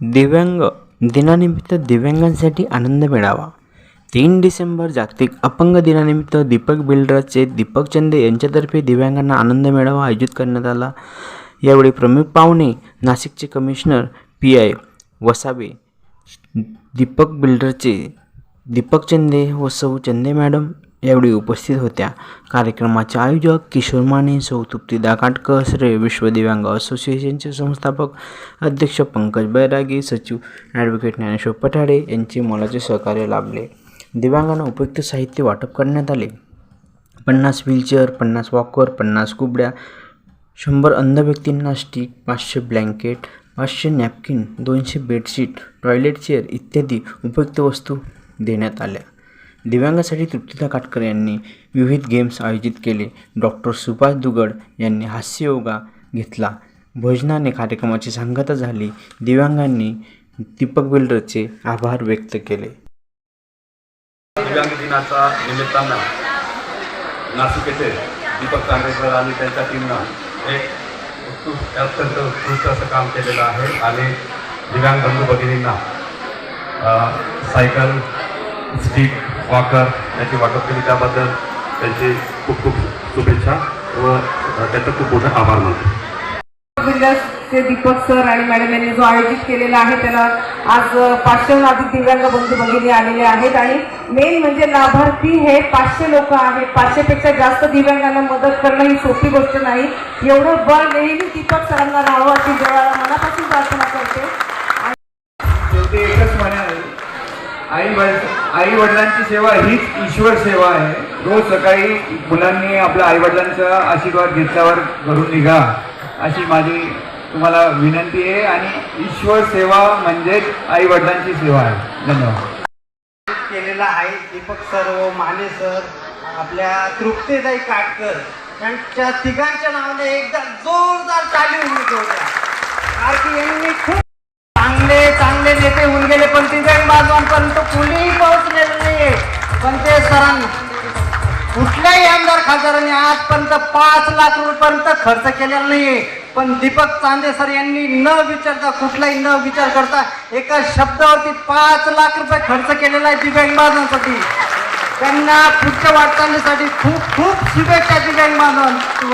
दिव्यांग दिनानिमित्त दिव्यांगांसाठी आनंद मिळावा. तीन डिसेंबर जागतिक अपंग दिनानिमित्त दीपक बिल्डरचे दीपक चंदे यांच्यातर्फे दिव्यांगांना आनंद मेळावा आयोजित करण्यात आला. यावेळी प्रमुख पाहुणे नाशिकचे commissioner P I Vasave Deepak बिल्डरचे Deepak Chande व सौ चंदे मॅडम यावेळी उपस्थित होत्या. कार्यक्रमाचे आयोजक किशोर माने सौ तृप्तिदा काटकर श्रेय विश्व दिव्यांग असोसिएशनचे संस्थापक अध्यक्ष पंकज बैरागी सचिव ॲडव्होकेट ज्ञानेश्वर पठाडे यांचे मोलाचे सहकार्य लाभले. दिव्यांगांना उपयुक्त साहित्य वाटप करण्यात आले. पन्नास व्हीलचेअर पन्नास वॉकर पन्नास कुबड्या शंभर अंध व्यक्तींना स्टिक पाचशे ब्लँकेट पाचशे नॅपकिन दोनशे बेडशीट टॉयलेट चेअर इत्यादी उपयुक्त वस्तू देण्यात आल्या. दिव्यांगासाठी तृप्तिदा काटकर यांनी विविध गेम्स आयोजित केले. डॉक्टर सुभाष दुगड यांनी हास्ययोगा घेतला. भोजनाने कार्यक्रमाची सांगता झाली. दिव्यांगांनी दीपक बिल्डरचे आभार व्यक्त केले. दिव्यांग दिनाच्या निमित्तानं नाशिक येथे दीपक चांदेकर आणि त्यांच्या टीमनं एक उत्कृष्ट अत्यंत उत्कृष्ट असं काम केलेलं आहे. आणि दिव्यांग बंधू भगिनींना सायकल स्टिक वॉकर याची वाटप केली त्याबद्दल त्यांची खूप खूप शुभेच्छा व त्यांचं खूप मोठं आभार मानतो. जिल्ह्याचे दीपक सर आणि मॅडम यांनी जो आयोजित केलेला आहे त्याला आज पाचशेहून अधिक दिव्यांग बंधू भगिनी आलेले आहेत आणि मेन म्हणजे लाभार्थी हे पाचशे लोक आहेत. पाचशेपेक्षा जास्त दिव्यांगांना मदत करणं ही सोपी गोष्ट नाही. एवढं बळ नेहमी दीपक सरांना राहावं अशी देवाला मनापासून प्रार्थना करते. शेवटी एकच म्हणाल आई आई वडिलांची सेवा हीच ईश्वर सेवा आहे. रोज सकाळी मुलांनी आपल्या आई वडिलांचा आशीर्वाद घेतल्यावर घरून निघा अशी माझी तुम्हाला विनंती आहे. आणि ईश्वर सेवा म्हणजेच आई वडिलांची सेवा आहे. धन्यवाद. केलेला आहे दीपक सर व माने सर. आपल्या तृप्तीदाई काटकर यांच्या तिघांच्या नावाने एकदा जोरदार चाली उभी होत्या कारण की यांनी खूप चांगले चांगले नेते होऊन गेले पण ते आमदार खासदारांनी आजपर्यंत पाच लाख रुपयापर्यंत खर्च केलेला नाहीये. पण दीपक चांदे सर यांनी न विचारता कुठलाही न विचार करता एका शब्दावरती पाच लाख रुपये खर्च केलेला आहे दिव्यांग बांधवांसाठी. त्यांना पुढच्या वाटचालीसाठी खूप खूप शुभेच्छा दिव्यांग बांधवांनी